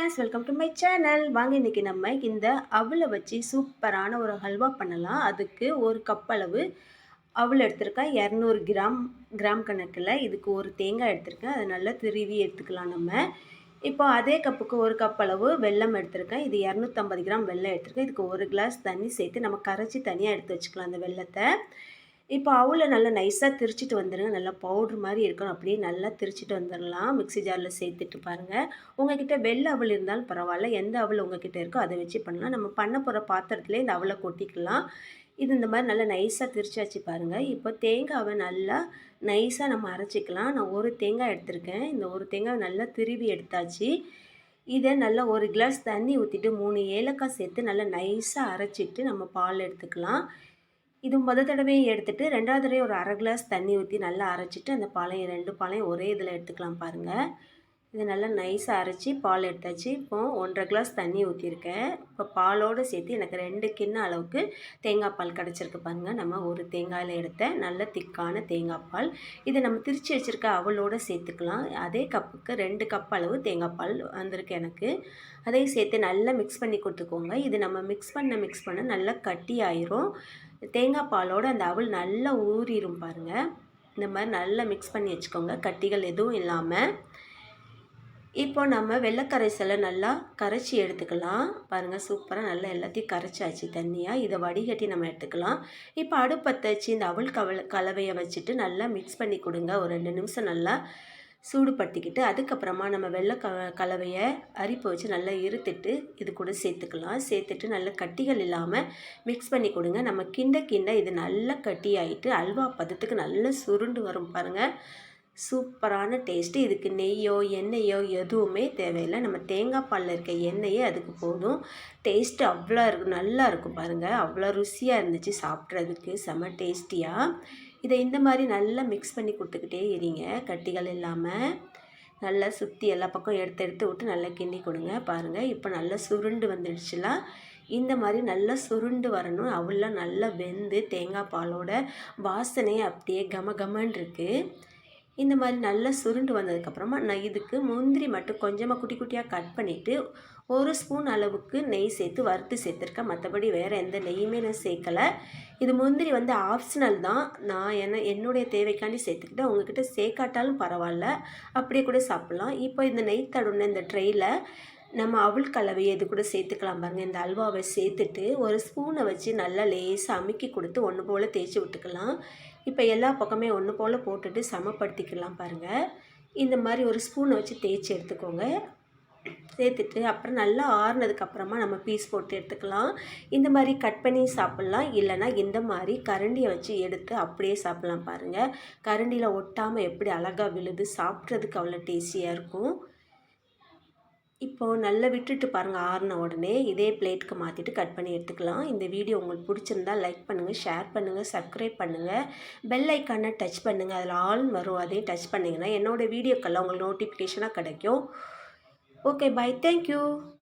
Friends welcome to my channel வாங்க இன்றைக்கி நம்ம இந்த அவலை வச்சு சூப்பரான ஒரு ஹல்வா பண்ணலாம். அதுக்கு ஒரு கப் அளவு அவல் எடுத்திருக்கேன். இரநூறு கிராம் கிராம் கணக்கில் இதுக்கு ஒரு தேங்காய் எடுத்திருக்கேன். அதை நல்லா திருவி எடுத்துக்கலாம் நம்ம. இப்போ அதே கப்புக்கு ஒரு கப் அளவு வெல்லம் எடுத்திருக்கேன். இது இரநூத்தம்பது கிராம் வெல்லம் எடுத்திருக்கேன். இதுக்கு ஒரு கிளாஸ் தண்ணி சேர்த்து நம்ம கரைச்சி தனியாக எடுத்து வச்சுக்கலாம் அந்த வெள்ளத்தை இப்போ அவளை நல்லா நைஸாக திரிச்சிட்டு வந்துடுங்க நல்லா பவுட்ரு மாதிரி இருக்கணும். அப்படியே நல்லா திரிச்சிட்டு வந்துடலாம் மிக்சி ஜாரில் சேர்த்துட்டு பாருங்கள் உங்ககிட்ட வெள்ளை அவள் இருந்தாலும் பரவாயில்ல. எந்த அவள் உங்ககிட்ட இருக்கோ அதை வச்சு பண்ணலாம். நம்ம பண்ண போகிற பாத்திரத்துலேயே இந்த அவளை கொட்டிக்கலாம். இது இந்த மாதிரி நல்லா நைஸாக திரிச்சாச்சு பாருங்கள் இப்போ தேங்காவை நல்லா நைஸாக நம்ம அரைச்சிக்கலாம். நான் ஒரு தேங்காய் எடுத்திருக்கேன். இந்த ஒரு தேங்காய் நல்லா திருவி எடுத்தாச்சு. இதை நல்லா ஒரு கிளாஸ் தண்ணி ஊற்றிட்டு மூணு ஏலக்காய் சேர்த்து நல்லா நைஸாக அரைச்சிட்டு நம்ம பால் எடுத்துக்கலாம். இது முத தடவையை எடுத்துகிட்டு ரெண்டாவது தடவை ஒரு அரை கிளாஸ் தண்ணி ஊற்றி நல்லா அரைச்சிட்டு அந்த பாலையும் ரெண்டு பாலையும் ஒரே இதில் எடுத்துக்கலாம் பாருங்கள் இது நல்லா நைஸாக அரைச்சி பால் எடுத்தாச்சு. இப்போ ஒன்றரை கிளாஸ் தண்ணி ஊற்றிருக்கேன் இப்போ பாலோடு சேர்த்து எனக்கு ரெண்டு கிண்ண அளவுக்கு தேங்காய் பால் கிடச்சிருக்கு பாருங்கள் நம்ம ஒரு தேங்காயில் எடுத்த நல்ல திக்கான தேங்காய் பால். இதை நம்ம திரிச்சு வச்சுருக்க அவளோடு சேர்த்துக்கலாம். அதே கப்புக்கு ரெண்டு கப் அளவு தேங்காய் பால் வந்திருக்கு எனக்கு. அதையும் சேர்த்து நல்லா மிக்ஸ் பண்ணி கொடுத்துக்கோங்க. இது நம்ம மிக்ஸ் பண்ண மிக்ஸ் பண்ண நல்லா கட்டி ஆயிரும். தேங்காய் பாலோடு அந்த அவள் நல்லா ஊறிடும் பாருங்கள் இந்த மாதிரி நல்லா மிக்ஸ் பண்ணி வச்சுக்கோங்க. கட்டிகள் எதுவும் இல்லாமல் இப்போ நம்ம வெள்ளைக்கரைசலை நல்லா கரைச்சி எடுத்துக்கலாம். பாருங்கள் சூப்பராக நல்லா எல்லாத்தையும் கரைச்சாச்சு தண்ணியாக இதை வடிகட்டி நம்ம எடுத்துக்கலாம். இப்போ அடுப்பை தச்சு இந்த அவள் கவலை கலவையை வச்சுட்டு நல்லா மிக்ஸ் பண்ணி கொடுங்க. ஒரு ரெண்டு நிமிஷம் நல்லா சூடுபடுத்திக்கிட்டு அதுக்கப்புறமா நம்ம வெள்ளை க கலவையை அரிப்பு வச்சு நல்லா இருத்துட்டு இது கூட சேர்த்துக்கலாம். சேர்த்துட்டு நல்ல கட்டிகள் இல்லாமல் மிக்ஸ் பண்ணி கொடுங்க. நம்ம கிண்ட கிண்ட இது நல்லா கட்டி ஆகிட்டு அல்வா பதத்துக்கு நல்லா சுருண்டு வரும் பாருங்கள் சூப்பரான டேஸ்ட்டு இதுக்கு நெய்யோ எண்ணெயோ எதுவுமே தேவையில்லை. நம்ம தேங்காய் பாலில் இருக்க எண்ணெயே அதுக்கு போதும். டேஸ்ட்டு அவ்வளோ இருக்கும் நல்லா இருக்கும் பாருங்கள் அவ்வளோ ருசியாக இருந்துச்சு சாப்பிட்றதுக்கு. செம்ம டேஸ்டியாக இதை இந்த மாதிரி நல்லா மிக்ஸ் பண்ணி கொடுத்துக்கிட்டே இருங்க. கட்டிகள் இல்லாமல் நல்லா சுற்றி எல்லா பக்கம் எடுத்து எடுத்து விட்டு நல்லா கிண்டி கொடுங்க. பாருங்கள் இப்போ நல்லா சுருண்டு வந்துடுச்சுலாம் இந்த மாதிரி நல்லா சுருண்டு வரணும். அவ்வளோ நல்லா வெந்து தேங்காய் பாலோட வாசனை அப்படியே கம கமன் இருக்குது இந்த மாதிரி நல்லா சுருண்டு வந்ததுக்கப்புறமா நான் இதுக்கு முந்திரி மட்டும் கொஞ்சமாக குட்டி குட்டியாக கட் பண்ணிவிட்டு ஒரு ஸ்பூன் அளவுக்கு நெய் சேர்த்து வறுத்து சேர்த்துருக்கேன். மற்றபடி வேறு எந்த நெய்யுமே நான் சேர்க்கலை. இது முந்திரி வந்து ஆப்ஷனல் தான். நான் என்ன என்னுடைய தேவைக்காண்டி சேர்த்துக்கிட்டு உங்ககிட்ட சேர்க்காட்டாலும் பரவாயில்ல. அப்படியே கூட சாப்பிட்லாம். இப்போ இந்த நெய் தடுன இந்த ட்ரெயில் நம்ம அவள் கலவையை இது கூட சேர்த்துக்கலாம் பாருங்கள் இந்த அல்வாவை சேர்த்துட்டு ஒரு ஸ்பூனை வச்சு நல்லா லேசாக அமுக்கி கொடுத்து ஒன்று போல் தேய்ச்சி விட்டுக்கலாம். இப்போ எல்லா பக்கமே ஒன்று போல் போட்டுட்டு சமப்படுத்திக்கலாம் பாருங்கள் இந்த மாதிரி ஒரு ஸ்பூனை வச்சு தேய்ச்சி எடுத்துக்கோங்க. சேர்த்துட்டு அப்புறம் நல்லா ஆறுனதுக்கப்புறமா நம்ம பீஸ் போட்டு எடுத்துக்கலாம். இந்த மாதிரி கட் பண்ணி சாப்பிட்லாம். இல்லைனா இந்த மாதிரி கரண்டியை வச்சு எடுத்து அப்படியே சாப்பிட்லாம் பாருங்கள் கரண்டியில் ஒட்டாமல் எப்படி அழகாக விழுது சாப்பிட்றதுக்கு அவ்வளோ டேஸ்டியாக இருக்கும். இப்போது நல்லா விட்டுட்டு பாருங்கள் ஆறின உடனே இதே பிளேட்டுக்கு மாற்றிட்டு கட் பண்ணி எடுத்துக்கலாம். இந்த வீடியோ உங்களுக்கு பிடிச்சிருந்தா லைக் பண்ணுங்கள் ஷேர் பண்ணுங்கள் சப்ஸ்கிரைப் பண்ணுங்கள் பெல் ஐக்கானை டச் பண்ணுங்கள் அதில் ஆல்னு வரும் அதையும் டச் பண்ணிங்கன்னா என்னோடய வீடியோக்கெல்லாம் உங்களுக்கு நோட்டிஃபிகேஷனாக கிடைக்கும். Okay bye thank you.